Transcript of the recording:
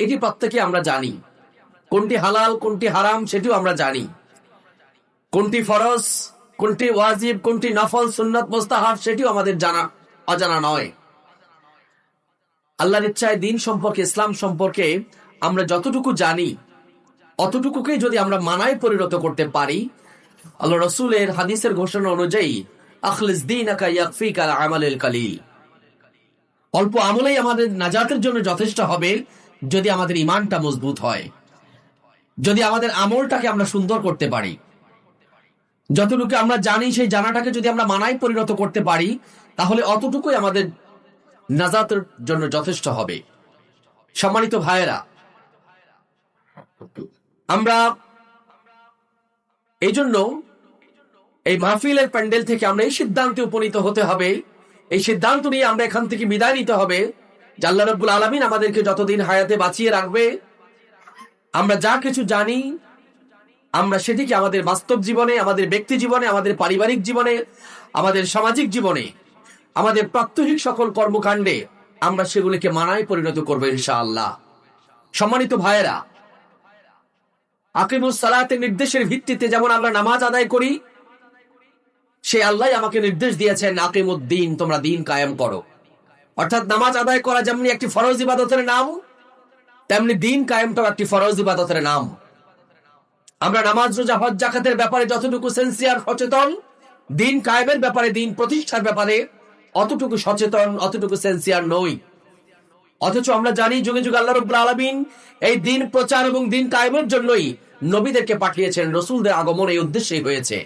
এটি প্রত্যেকে আমরা জানি। কোনটি হালাল, কোনটি হারাম, সেটিও আমরা জানি। কোনটি ফরজ, কোনটি ওয়াজিব, কোনটি নফল, সুন্নত, মোস্তাহাব, সেটিও আমাদের জানা, অজানা নয়। আল্লাহর ইচ্ছায় দিন সম্পর্কে, ইসলাম সম্পর্কে আমরা যতটুকু জানি, অতটুকুকে যদি আমরা মানায় পরিণত করতে পারি, আল্লাহ রসুলের হাদিসের ঘোষণা অনুযায়ী, আখলিস দিন আমালের কালিল। অল্প আমলেই আমাদের নাজাতের জন্য যথেষ্ট হবে যদি আমাদের ইমানটা মজবুত হয়, যদি আমাদের আমলটাকে আমরা সুন্দর করতে পারি। যতটুকু আমরা জানি, সেই জানাটাকে যদি আমরা মানায় পরিণত করতে পারি, তাহলে অতটুকুই আমাদের নাজাতের জন্য যথেষ্ট হবে। সম্মানিত ভাইয়েরা, আমরা এই জন্য এই মাহফিলের প্যান্ডেল থেকে আমরা এই সিদ্ধান্তে উপনীত হতে হবে। এই সিদ্ধান্ত নিয়ে আমরা এখান থেকে বিদায় নিতে হবে। জাল্লা রব্বুল আলমিন আমাদেরকে যতদিন হায়াতে বাঁচিয়ে রাখবে, আমরা যা কিছু জানি, আমরা সেটিকে আমাদের বাস্তব জীবনে, আমাদের ব্যক্তি জীবনে, আমাদের পারিবারিক জীবনে, আমাদের সামাজিক জীবনে, আমাদের প্রাত্যহিক সকল কর্মকাণ্ডে আমরা সেগুলিকে মানায় পরিণত করব ইনশাআল্লাহ। সম্মানিত ভাইয়েরা, আকিমুস সালাতের নির্দেশের ভিত্তিতে যেমন আমরা নামাজ আদায় করি, সে আল্লাহ আমাকে নির্দেশ দিয়েছেন আকিমুদ্দিন তোমরা দিন কায়েম করো। অর্থাৎ নামাজ আদায় করা যেমনি একটি ফরজ ইবাদতের নাম, তেমনি দিন কায়েমটাও একটি ফরজ ইবাদতের নাম। আমরা নামাজ, রোজা, হজ জাকাতের ব্যাপারে যতটুকু সেন্সিয়ার সচেতন, দিন কায়েমের ব্যাপারে, দিন প্রতিষ্ঠার ব্যাপারে অতটুকু সচেতন, অতটুকু সেন্সিয়ার নই। অথচ আমরা জানি যুগে যুগে আল্লাহ রব্বুল আলমিন এই দিন প্রচার এবং দিন কায়েমের জন্যই নবীদেরকে পাঠিয়েছেন, রসুলদের আগমন এই উদ্দেশ্যেই হয়েছে।